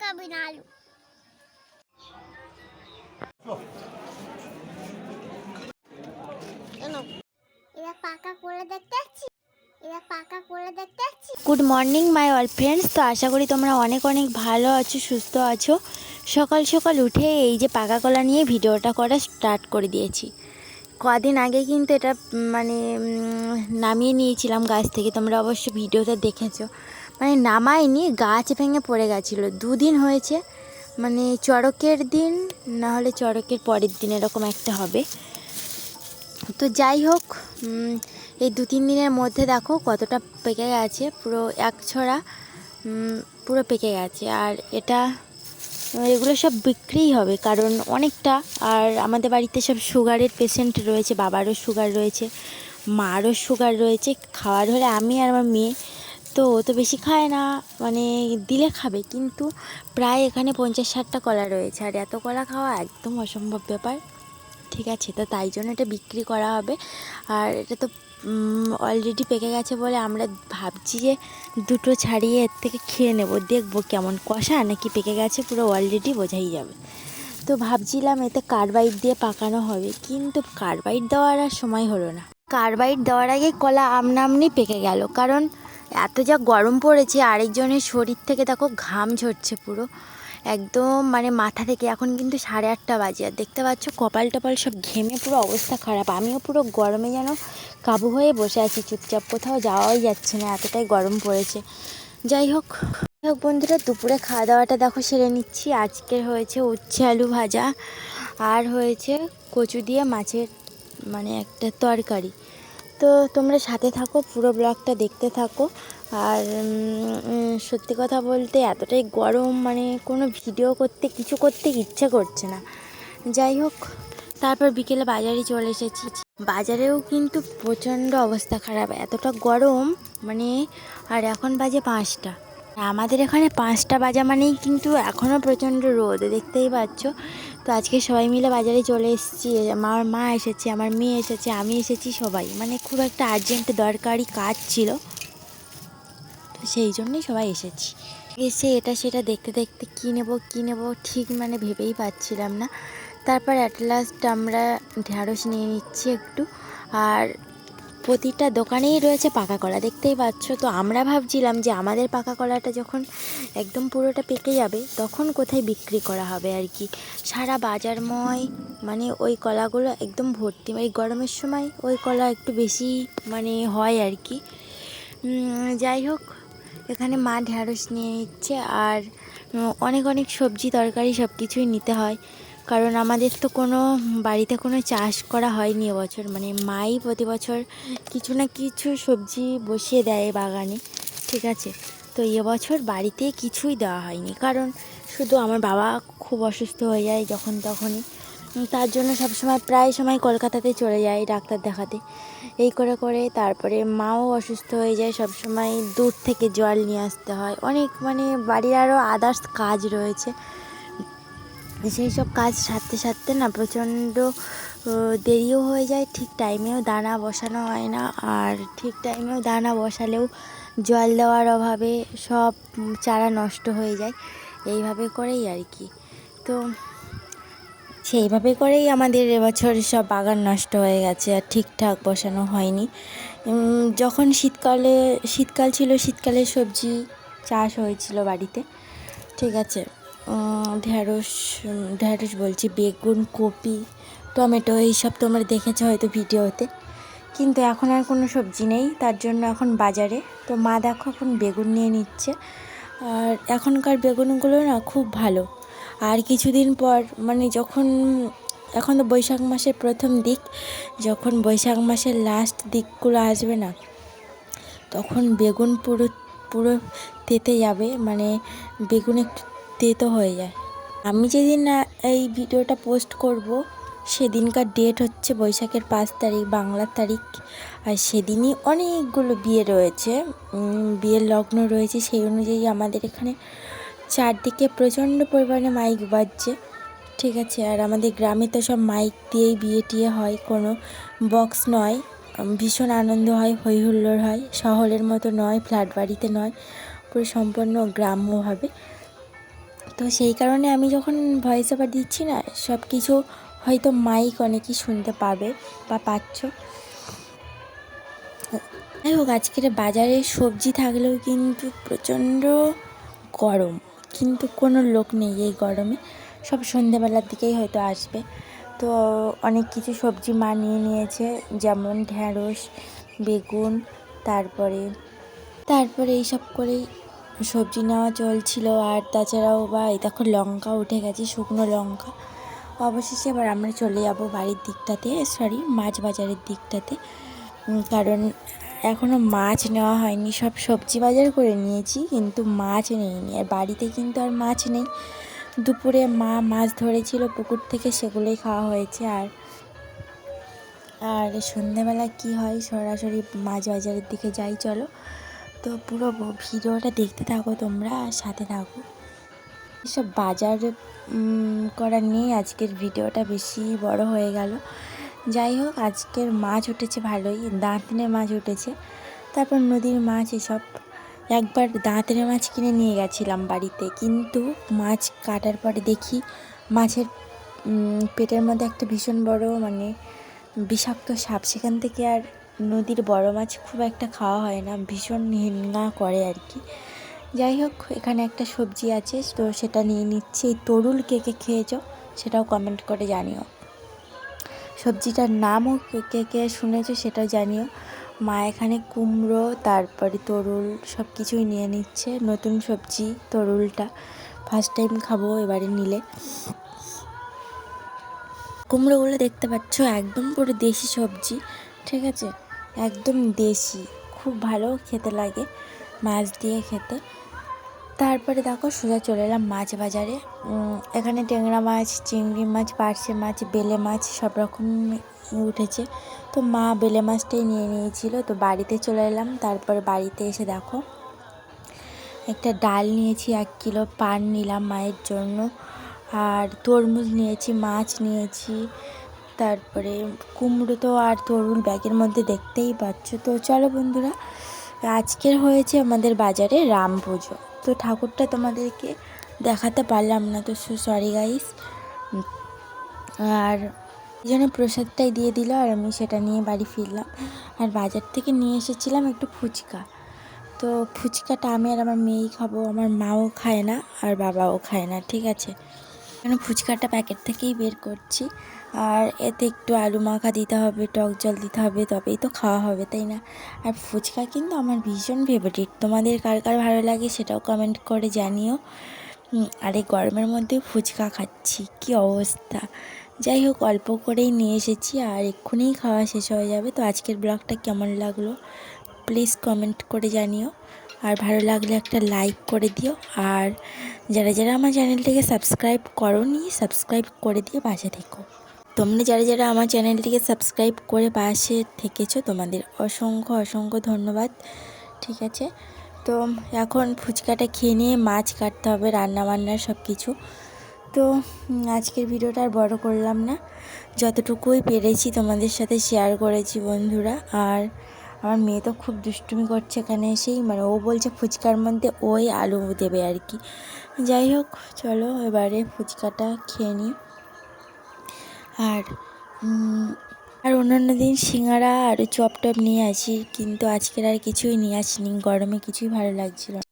পাকাবি না আলু কেন এরা পাকা করে দেখতে যাচ্ছি এরা পাকা করে দেখতে যাচ্ছি good morning my all friends তো আশা করি তোমরা অনেক অনেক ভালো আছো সুস্থ আছো। সকাল সকাল উঠে এই যে পাকা কলা নিয়ে ভিডিওটা করা স্টার্ট করে দিয়েছি। কদিন আগে কিন্তু এটা মানে নামিয়ে নিয়েছিলাম গাছ থেকে। তোমরা অবশ্য ভিডিওতে দেখেছ। মানে নামাইনি গাছ ভেঙে পড়ে গেছিল। দুদিন হয়েছে মানে চড়কের দিন, না হলে চড়কের পরের দিন এরকম একটা হবে। তো যাই হোক এই দু তিন দিনের মধ্যে দেখো কতটা পেকে গেছে, পুরো এক ছড়া পুরো পেকে গেছে। আর এটা, এগুলো সব বিক্রিই হবে, কারণ অনেকটা, আর আমাদের বাড়িতে সব সুগারের পেশেন্ট রয়েছে, বাবারও সুগার রয়েছে, মারও সুগার রয়েছে। খাওয়ার হলে আমি আর আমার মেয়ে তো ও তো বেশি খায় না মানে দিলে খাবে, কিন্তু প্রায় এখানে পঞ্চাশ ষাটটা কলা রয়েছে, আর এত কলা খাওয়া একদম অসম্ভব ব্যাপার। ঠিক আছে, তো তাই জন্য এটা বিক্রি করা হবে। আর এটা তো অলরেডি পেকে গেছে বলে আমরা ভাবছি যে দুটো ছাড়িয়ে এর থেকে খেয়ে নেব, দেখব কেমন কষা নাকি পেকে গেছে, পুরো অলরেডি বোঝাই যাবে। তো ভাবছিলাম এতে কার্বাইড দিয়ে পাকানো হবে, কিন্তু কার্বাইড দেওয়ার আর সময় হলো না। কার্বাইড দেওয়ার আগে কলা আমনামনি পেকে গেল, কারণ এত যা গরম পড়েছে, আরেকজনের শরীর থেকে দেখো ঘাম ঝরছে পুরো। একদম মানে মাথা থেকে, এখন কিন্তু সাড়ে আটটা বাজে। আর দেখতে পাচ্ছ, কপাল টপাল সব ঘেমে পুরো অবস্থা খারাপ। আমিও পুরো গরমে যেন কাবু হয়ে বসে আছি, চুপচাপ কোথাও যাওয়াই যাচ্ছে না, এতটাই গরম পড়েছে। যাই হোক হোক বন্ধুরা, দুপুরে খাওয়া দাওয়াটা দেখো সেরে নিচ্ছি। আজকের হয়েছে উচ্ছে আলু ভাজা, আর হয়েছে কচু দিয়ে মাছের মানে একটা তরকারি। তো তোমরা সাথে থাকো, পুরো ব্লগটা দেখতে থাকো। আর সত্যি কথা বলতে এতটাই গরম মানে কোনো ভিডিও করতে, কিছু করতে ইচ্ছে করছে না। যাই হোক, তারপর বিকেলে বাজারে চলে এসেছি। বাজারেও কিন্তু প্রচণ্ড অবস্থা খারাপ, এতটা গরম মানে আর এখন বাজে পাঁচটা। আমাদের এখানে পাঁচটা বাজা মানেই কিন্তু এখনও প্রচণ্ড রোদ, দেখতেই পাচ্ছ। তো আজকে সবাই মিলে বাজারে চলে এসেছি। আমার মা এসেছে, আমার মেয়ে এসেছে, আমি এসেছি সবাই। মানে খুব একটা আর্জেন্ট দরকারি কাজ ছিল। তো সেই জন্যই সবাই এসেছি। এসে এটা সেটা দেখতে দেখতে কী নেব কী নেব ঠিক মানে ভেবেই পাচ্ছিলাম না। তারপর অ্যাট লাস্ট আমরা ঢ্যাঁড়স নিয়ে নিচ্ছি একটু। আর প্রতিটা দোকানেই রয়েছে পাকা কলা, দেখতেই পাচ্ছ। তো আমরা ভাবছিলাম যে আমাদের পাকা কলাটা যখন একদম পুরোটা পেকে যাবে, তখন কোথায় বিক্রি করা হবে আর কি? সারা বাজারময় মানে ওই কলাগুলো একদম ভর্তি এই গরমের সময় ওই কলা একটু বেশি মানে হয় আর কি। যাই হোক, এখানে মা ঢ্যাঁড়স নিয়ে নিচ্ছে আর অনেক অনেক সবজি, তরকারি সব কিছুই নিতে হয়। কারণ আমাদের তো কোনো বাড়িতে কোনো চাষ করা হয়নি এবছর। মানে মাই প্রতি বছর কিছু না কিছু সবজি বসিয়ে দেয় বাগানে, ঠিক আছে? তো এবছর বাড়িতে কিছুই দেওয়া হয়নি। কারণ শুধু আমার বাবা খুব অসুস্থ হয়ে যায় যখন তখনই। তার জন্য সবসময় প্রায় সময় কলকাতাতে চলে যায় ডাক্তার দেখাতে। এই করে করে তারপরে মাও অসুস্থ হয়ে যায় সব সময় দূর থেকে জল নিয়ে আসতে হয়। অনেক মানে বাড়ির আরও আদার্স কাজ রয়েছে। সেই সব কাজ সারতে সারতে না প্রচণ্ড দেরিও হয়ে যায়, ঠিক টাইমেও দানা বসানো হয় না। আর ঠিক টাইমেও দানা বসালেও জল দেওয়ার অভাবে সব চারা নষ্ট হয়ে যায়। এইভাবে করেই আর কি। তো সেইভাবে করেই আমাদের এবছর সব বাগান নষ্ট হয়ে গেছে আর ঠিকঠাক বসানো হয়নি। যখন শীতকালে, শীতকাল ছিল, শীতকালে সবজি চাষ হয়েছিল বাড়িতে, ঠিক আছে। ঢ্যাঁড়স ঢ্যাঁড়স বলছি, বেগুন, কপি, টমেটো, এইসব তোমরা দেখেছ হয়তো ভিডিওতে। কিন্তু এখন আর কোনো সবজি নেই, তার জন্য এখন বাজারে। তো মা দেখো এখন বেগুন নিয়ে নিচ্ছে। আর এখনকার বেগুনগুলো না খুব ভালো। আর কিছুদিন পর মানে যখন, এখন তো বৈশাখ মাসের প্রথম দিক, যখন বৈশাখ মাসের লাস্ট দিকগুলো আসবে না, তখন বেগুন পুরো পুরো তেতে যাবে। মানে বেগুন একটু তেতো হয়ে যায়। আমি যেদিন এই ভিডিওটা পোস্ট করব, সেদিনকার ডেট হচ্ছে বৈশাখের পাঁচ তারিখ বাংলার তারিখ। আর সেদিনই অনেকগুলো বিয়ে রয়েছে। বিয়ের লগ্ন রয়েছে, সেই অনুযায়ী আমাদের এখানে চারদিকে প্রচণ্ড পরিমাণে মাইক বাজছে। ঠিক আছে, আর আমাদের গ্রামে তো সব মাইক দিয়েই বিয়ে টিয়ে হয়, কোনো বক্স নয়। ভীষণ আনন্দ হয় হই হুল্লোড় হয়। শহরের মতো নয় ফ্ল্যাট বাড়িতে নয়, পুরো সম্পূর্ণ গ্রাম্যভাবে। তো সেই কারণে আমি যখন ভয়েস ওভার দিচ্ছি না সব কিছু হয়তো মাইক অনেকেই শুনতে পাবে বা পাচ্ছ। যাই হোক, আজকের বাজারে সবজি থাকলেও কিন্তু প্রচণ্ড গরম, কিন্তু কোনো লোক নেই এই গরমে। সব সন্ধেবেলার দিকেই হয়তো আসবে। তো অনেক কিছু সবজি মা নিয়ে নিয়েছে, যেমন ঢ্যাঁড়স বেগুন, তারপরে তারপরে এইসব করেই সবজি নেওয়া চলছিল আর তাছাড়াও বা দেখো লঙ্কা উঠে গেছে, শুকনো লঙ্কা। অবশেষে এবার আমরা চলে যাব বাড়ির দিকটাতে সরি মাছ বাজারের দিকটাতে। কারণ এখনও মাছ নেওয়া হয়নি, সব সবজি বাজার করে নিয়েছি, কিন্তু মাছ নেইনি। আর বাড়িতে কিন্তু আর মাছ নেই। দুপুরে মা মাছ ধরেছিল পুকুর থেকে, সেগুলোই খাওয়া হয়েছে। আর আর সন্ধেবেলা কি হয়, সরাসরি মাছ বাজারের দিকে যাই, চলো। তো পুরো ভিডিওটা দেখতে থাকো তোমরা আর সাথে থাকো। এসব বাজার করা নিয়ে আজকের ভিডিওটা বেশি বড় হয়ে গেল। যাই হোক, আজকের মাছ উঠেছে ভালোই দাঁতনে মাছ উঠেছে। তারপর নদীর মাছ এসব। একবার দাঁতনে মাছ কিনে নিয়ে গেছিলাম বাড়িতে, কিন্তু মাছ কাটার পরে দেখি মাছের পেটের মধ্যে একটা ভীষণ বড় মানে বিষাক্ত সাপ, সেখান থেকে আর নদীর বড় মাছ খুব একটা খাওয়া হয় না, ভীষণ হিন্না করে আর কি। যাই হোক, এখানে একটা সবজি আছে, তো সেটা নিয়ে নিচ্ছি। এই তরুল কে কে খেয়েছো সেটাও কমেন্ট করে জানিও। সবজিটার নামও কে কে শুনেছো সেটাও জানিও। মা এখানে কুমড়ো, তারপরে তরুল সব কিছুই নিয়ে নিচ্ছে। নতুন সবজি, তরুলটা ফার্স্ট টাইম খাব এবারে নিলে। কুমড়োগুলো দেখতে পাচ্ছ, একদম পুরো দেশি সবজি, ঠিক আছে? একদম দেশি। খুব ভালো খেতে লাগে মাছ দিয়ে খেতে। তারপরে দেখো সোজা চলে এলাম মাছ বাজারে। এখানে ট্যাংরা মাছ, চিংড়ি মাছ, পার্শে মাছ, বেলে মাছ সব রকম উঠেছে। তো মা বেলে মাছটাই নিয়ে নিয়েছিল। তো বাড়িতে চলে এলাম। তারপরে বাড়িতে এসে দেখো একটা ডাল নিয়েছি, এক কিলো পান নিলাম মায়ের জন্য। আর তরমুজ নিয়েছি, মাছ নিয়েছি। তারপরে কুমড়ো তো আর তরুল ব্যাগের মধ্যে দেখতেই পাচ্ছ। তো চলো বন্ধুরা, আজকের হয়েছে আমাদের বাজারে রাম পুজো। তো ঠাকুরটা তোমাদেরকে দেখাতে পারলাম না, তো সরি গাইস আর জন্য প্রসাদটাই দিয়ে দিল আর আমি সেটা নিয়ে বাড়ি ফিরলাম। আর বাজার থেকে নিয়ে এসেছিলাম একটু ফুচকা। তো ফুচকাটা আমি আর আমার মেয়েই খাব, আমার মাও খায় না আর বাবাও খায় না, ঠিক আছে? এখানে ফুচকাটা প্যাকেট থেকেই বের করছি। আর এতে একটু আলু মাখা দিতে হবে, টক জল দিতে হবে, তবেই তো খাওয়া হবে, তাই না? আর ফুচকা কিন্তু আমার ভীষণ ফেভারিট তোমাদের কার কার ভালো লাগে সেটাও কমেন্ট করে জানিও। আর এই গরমের মধ্যে ফুচকা খাচ্ছি, কি অবস্থা? যাই হোক, অল্প করেই নিয়ে এসেছি, আর এক্ষুনিই খাওয়া শেষ হয়ে যাবে। তো আজকের ব্লগটা কেমন লাগল? প্লিজ কমেন্ট করে জানিও। আর ভালো লাগলে একটা লাইক করে দিও। আর যারা যারা আমার চ্যানেলটিকে সাবস্ক্রাইব করোনি সাবস্ক্রাইব করে দিয়ে পাশে থেকো। তোমরা যারা যারা আমার চ্যানেলটিকে সাবস্ক্রাইব করে পাশে থেকেছো, তোমাদের অসংখ্য অসংখ্য ধন্যবাদ। ঠিক আছে? তো এখন ফুচকাটা খেয়ে নিয়ে মাছ কাটতে হবে রান্না বান্নার সব কিছু তো আজকের ভিডিওটা আর বড় করলাম না। যতটুকুই পেরেছি তোমাদের সাথে শেয়ার করেছি বন্ধুরা। আর আমার মেয়ে তো খুব দুষ্টুমি করছে এখানে এসেই মানে ও বলছে ফুচকার মধ্যে ওই আলু দেবে আর কি যাই হোক, চলো এবারে ফুচকাটা খেয়ে নিই আর আর অন্যান্য দিন সিঙ্গারা আর চপ টপ নিয়ে আসি, কিন্তু আজকের আর কিছুই নিয়ে আসিনি, গরমে কিছুই ভালো লাগছিল।